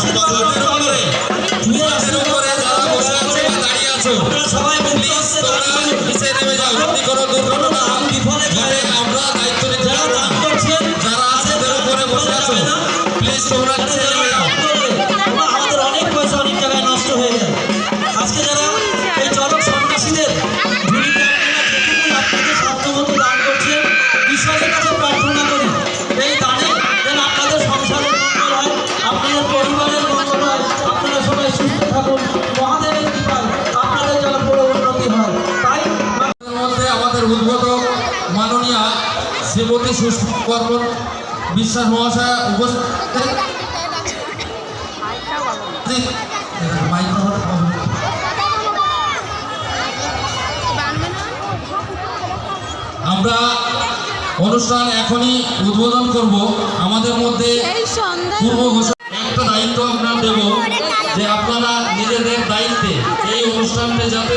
আসো দলের উপরে আসো উপরে সবাই শ্রীমতী বিশ্বাস মহাশয় উপস্থিত। আমরা অনুষ্ঠান এখনই উদ্বোধন করব। আমাদের মধ্যে পূর্ব ঘোষণা একটা দায়িত্ব আপনার দেব যে আপনারা নিজেদের দায়িত্বে এই অনুষ্ঠানটা যাতে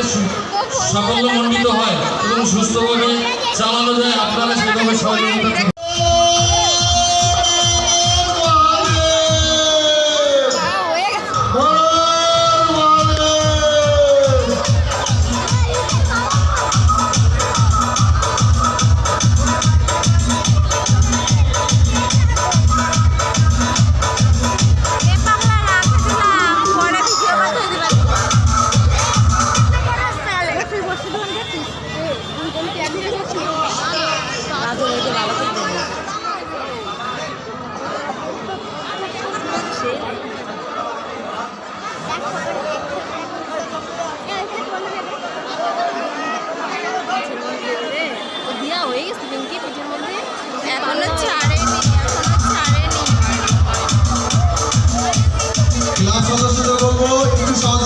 সাফল্যমণ্ডিত হয় এবং সুস্থভাবে চালানো যায় আপনারা সেভাবে সহযোগিতা দিয়া হয়ে গেছে পিঙ্কি পিঠের মধ্যে। এখনও ছাড়েনি এখনও ছাড়েনি। ক্লাব সদস্যদের বলব একটু সহযোগিতা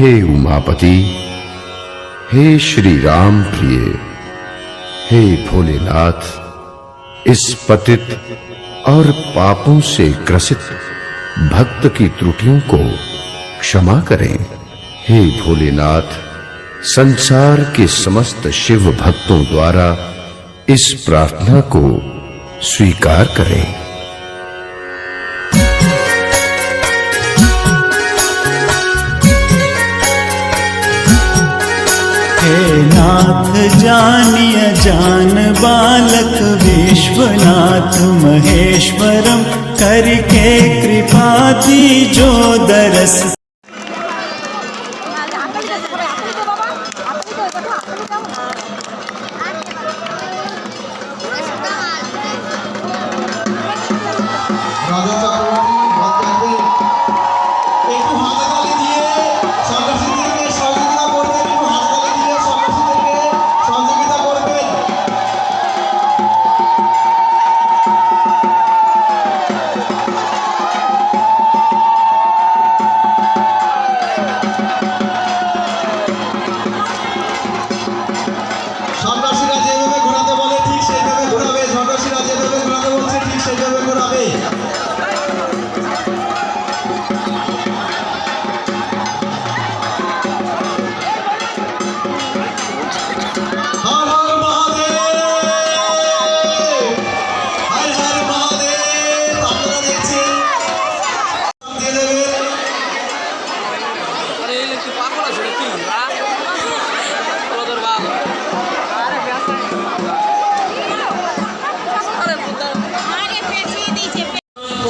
हे उमापति, हे श्री राम प्रिय, हे भोलेनाथ, इस पतित और पापों से ग्रसित भक्त की त्रुटियों को क्षमा करें। हे भोलेनाथ, संसार के समस्त शिव भक्तों द्वारा इस प्रार्थना को स्वीकार करें। नाथ जानिय जान बालक विश्वनाथ महेश्वरम करके कृपा जो दरस।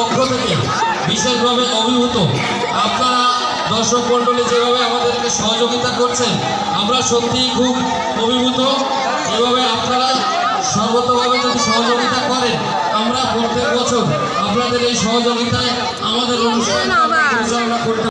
পক্ষ থেকে বিশেষভাবে অভিভূত। আপনারা দর্শক মণ্ডলী যেভাবে আমাদেরকে সহযোগিতা করছেন, আমরা সত্যিই খুব অভিভূত। এভাবে আপনারা সর্বতভাবে যদি সহযোগিতা করেন, আমরা প্রত্যেক বছর আপনাদের এই সহযোগিতায় আমাদের অনুষ্ঠান পরিচালনা করতে